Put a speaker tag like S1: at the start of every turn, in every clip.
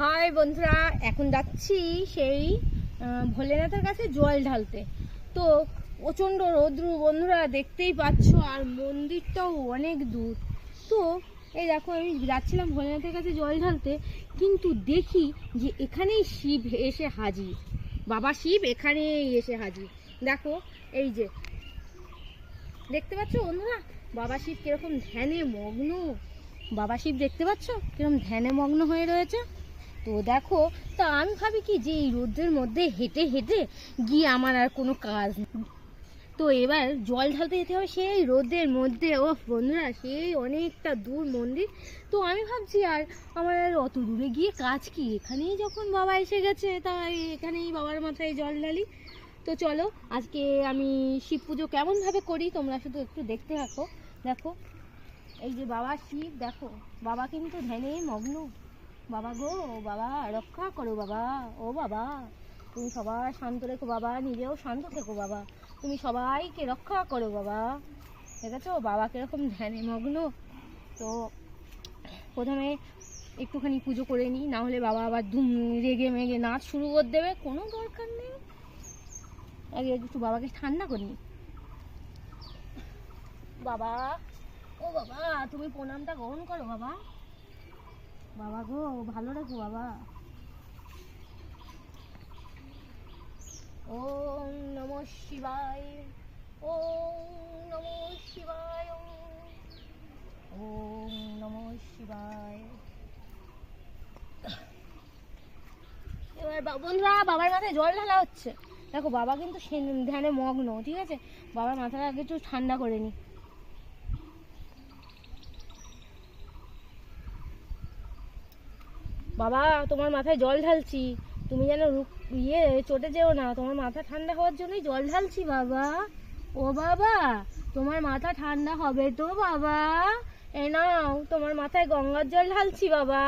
S1: High বন্ধুরা, এখন যাচ্ছি সেই ভোলেনাথের কাছে জল ঢালতে। তো প্রচণ্ড রৌদ্র বন্ধুরা, দেখতেই পাচ্ছ, আর মন্দিরটাও অনেক দূর। তো এই দেখো, আমি যাচ্ছিলাম ভোলেনাথের কাছে জল ঢালতে, কিন্তু দেখি যে এখানেই শিব এসে হাজির। বাবা শিব এখানেই এসে হাজির। দেখো, এই যে, দেখতে পাচ্ছ বন্ধুরা? বাবা শিব কীরকম ধ্যানে মগ্ন। বাবা শিব দেখতে পাচ্ছ? কীরকম ধ্যানে মগ্ন হয়ে রয়েছে। তো দেখো, তা আমি ভাবি কি যে এই রোদ্রের মধ্যে হেঁটে হেঁটে গিয়ে আমার আর কোনো কাজ তো এবার জল ঢালতে যেতে হবে সেই রোদের মধ্যে। ও বন্ধুরা, সেই অনেকটা দূর মন্দির। তো আমি ভাবছি, আর আমার আর অত দূরে গিয়ে কাজ কি? এখানেই যখন বাবা এসে গেছে, তাই এখানেই বাবার মাথায় জল ঢালি। তো চলো, আজকে আমি শিব পুজো কেমনভাবে করি, তোমরা শুধু একটু দেখতে থাকো। দেখো, এই যে বাবা শিব, দেখো বাবা কিন্তু ধ্যানে মগ্ন। বাবা গো বাবা, রক্ষা করো বাবা, ও বাবা। তুমি সবাই শান্ত রেখো বাবা, নিজেও শান্ত থেকো বাবা। তুমি সবাইকে রক্ষা করো বাবা। দেখেছ? বাবা কীরকম ধ্যানে মগ্ন। তো প্রথমে একটুখানি পুজো করে নিই, না হলে বাবা আবার ধুম, রেগে মেগে নাচ শুরু করে দেবে। কোনো দরকার নেই। আগে একটু বাবাকে ঠান্ডা করি। বাবা, ও বাবা, তুমি প্রণামটা গ্রহণ করো বাবা। বাবা গো ভালো রেখো বাবা। ওম নমঃ শিবায়, ওম নমঃ শিবায়, ওম নমঃ শিবায়। এবার বন্ধুরা, বাবার মাথায় জল ঢালা হচ্ছে। দেখো, বাবা কিন্তু ধ্যানে মগ্ন, ঠিক আছে? বাবার মাথাটা আগে একটু ঠান্ডা করে নি। বাবা, তোমার মাথায় জল ঢালছি। তুমি যেন ইয়ে চটে যেও না। তোমার মাথা ঠান্ডা হওয়ার জন্যই জল ঢালছি বাবা। ও বাবা, তোমার মাথা ঠান্ডা হবে তো বাবা? এ নাও, তোমার মাথায় গঙ্গার জল ঢালছি বাবা।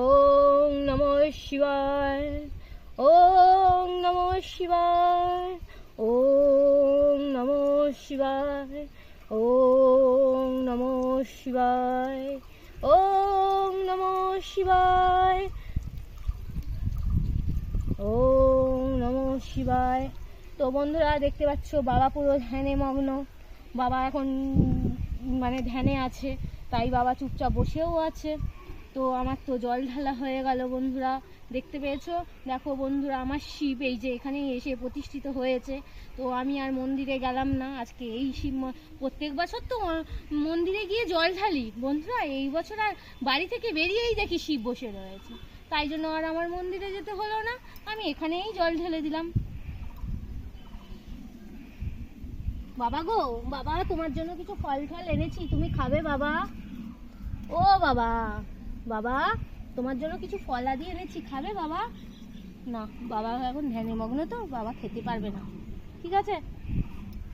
S1: ওম নমঃ শিবায়, ওম নমঃ শিবায়, ওম নমঃ শিবায়, ওম নমঃ শিবায়। ওম নমঃ শিবায়। ওম নমঃ শিবায়। তো বন্ধুরা, দেখতে পাচ্ছ, বাবা পুরো ধ্যানে মগ্ন। বাবা এখন মানে ধ্যানে আছে, তাই বাবা চুপচাপ বসেও আছে। তো আমার তো জল ঢালা হয়ে গেল বন্ধুরা, দেখতে পেয়েছ? দেখো বন্ধুরা, আমার শিব এই যে এখানে এসে প্রতিষ্ঠিত হয়েছে। তো আমি আর মন্দিরে গেলাম না, আজকে এই শিব প্রত্যেক বছর তো মন্দিরে গিয়ে জল ঢালি। বন্ধুরা, এই বছর আর বাড়ি থেকে বেরিয়েই দেখি শিব বসে রয়েছে। তাই জন্য আর আমার মন্দিরে যেতে হলো না, আমি এখানেই জল ঢেলে দিলাম। বাবা গো, বাবা, তোমার জন্য কিছু ফল টল এনেছি, তুমি খাবে বাবা? ও বাবা। বাবা, তোমার জন্য কিছু ফলা দিয়ে এনেছি, খাবে বাবা? না, বাবা এখন ধ্যানে মগ্ন তো, বাবা খেতে পারবে না। ঠিক আছে?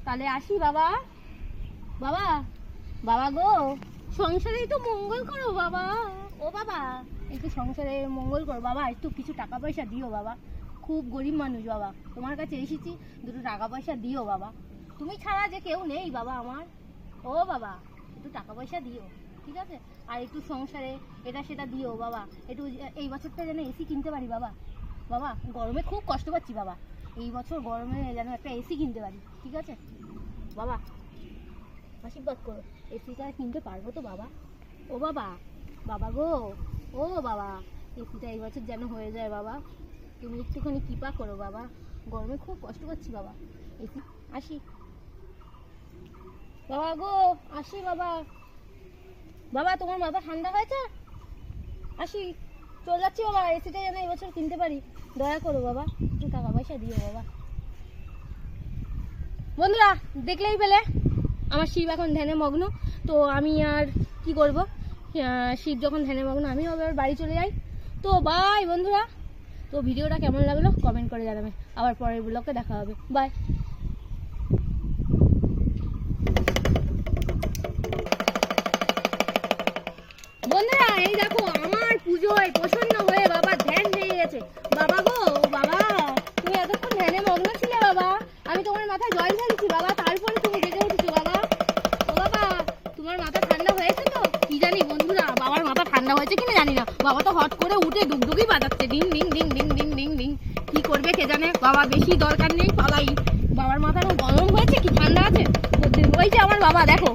S1: তাহলে আসি বাবা। বাবা বাবা গো, সংসারেই তো মঙ্গল করো বাবা। ও বাবা, একটু সংসারে মঙ্গল করো বাবা, একটু কিছু টাকা পয়সা দিও বাবা। খুব গরিব মানুষ বাবা। তোমার কাছে এসেছি, দুটো টাকা পয়সা দিও বাবা। তুমি ছাড়া যে কেউ নেই বাবা আমার। ও বাবা, একটু টাকা পয়সা দিও। ঠিক আছে? আর একটু সংসারে এটা সেটা দিও, বাবা। একটু এই বছরটা যেন এসি কিনতে পারি, বাবা। বাবা, গরমে খুব কষ্ট পাচ্ছি, বাবা। এই বছর গরমে যেন একটা এসি কিনতে পারি, ঠিক আছে? বাবা, আশীর্বাদ করো। এসিটা কিনতে পারব তো, বাবা? ও বাবা বাবা গো, ও বাবা। এসিটা এই বছর যেন হয়ে যায়, বাবা। তুমি একটুখানি কৃপা করো, বাবা। গরমে খুব কষ্ট পাচ্ছি, বাবা। এসি আসি। বাবা গো, আসি, বাবা। বাবা, তোমার মাথা ঠান্ডা হয়েছে? আসি, চলে যাচ্ছি বাবা এসিটা যেন এবছর কিনতে পারি। দয়া করো বাবা, একটু টাকা পয়সা দিও বাবা। বন্ধুরা, দেখলেই পেলে, আমার শিব এখন ধ্যানে মগ্ন। তো আমি আর কি করব? শিব যখন ধ্যানে মগ্ন আমিও আবার বাড়ি চলে যাই। তো বাই বন্ধুরা। তো ভিডিওটা কেমন লাগল? কমেন্ট করে জানাবে। আবার পরের ব্লগে দেখা হবে। বাই এই দেখো, আমার পুজোয় প্রসন্ন হয়ে বাবা ধ্যান হয়ে গেছে। বাবা গো বাবা, তুমি এতক্ষণ ধ্যানে মগ্ন ছিলে বাবা। আমি তোমার মাথায় জল ঢালছি বাবা, তারপরে তুমি জেগে উঠেছো বাবা। ও বাবা, তোমার মাথা ঠান্ডা হয়েছে তো? কি জানি বন্ধুরা, বাবার মাথা ঠান্ডা হয়েছে কিনা জানি না। বাবা তো হট করে উঠে ডুগডুগি বাজাচ্ছে, ডিং ডিং ডিং ডিং ডিং ডিং ডিং। কি করবে কে জানে? বাবা, বেশি দরকার নেই, পালাই। বাবার মাথারও গরম হয়েছে কি ঠান্ডা আছে? ওই যে আমার বাবা, দেখো।